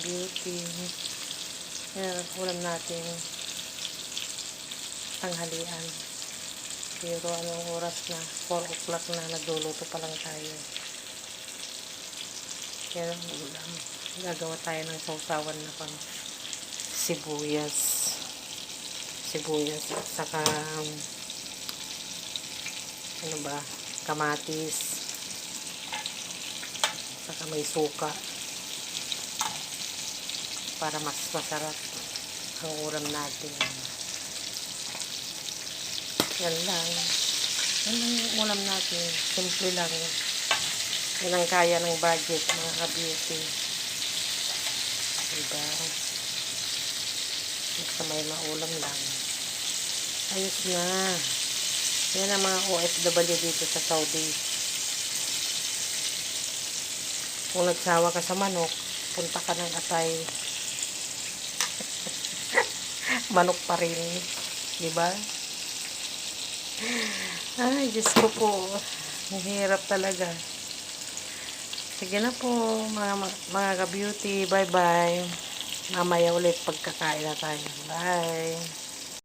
ka-beauty. Yan, ang ulam natin. Tanghalian. Pero anong oras na? 4 o'clock na. Nagluluto pa lang tayo. Yan ang ulam. Gagawa tayo ng sausawan na pang sibuyas. Sibuyas at saka um, ano ba? Kamatis. Saka may suka. Para mas masarap ang ulam natin. Yan lang. Yan lang yung ulam natin. Simple lang. Yan ang kaya ng budget, mga ka-beauty. Diba? Basta may maulam lang. Ayos na. Yan ang mga OFW dito sa Saudi. Kung nagsawa ka sa manok, punta ka ng atay. Manok pa rin. Diba? Ay, Diyos ko po. Ang talaga. Sige na po, mga, mga ka-beauty. Bye-bye. Mamaya ulit pagkakain na tayo. Bye.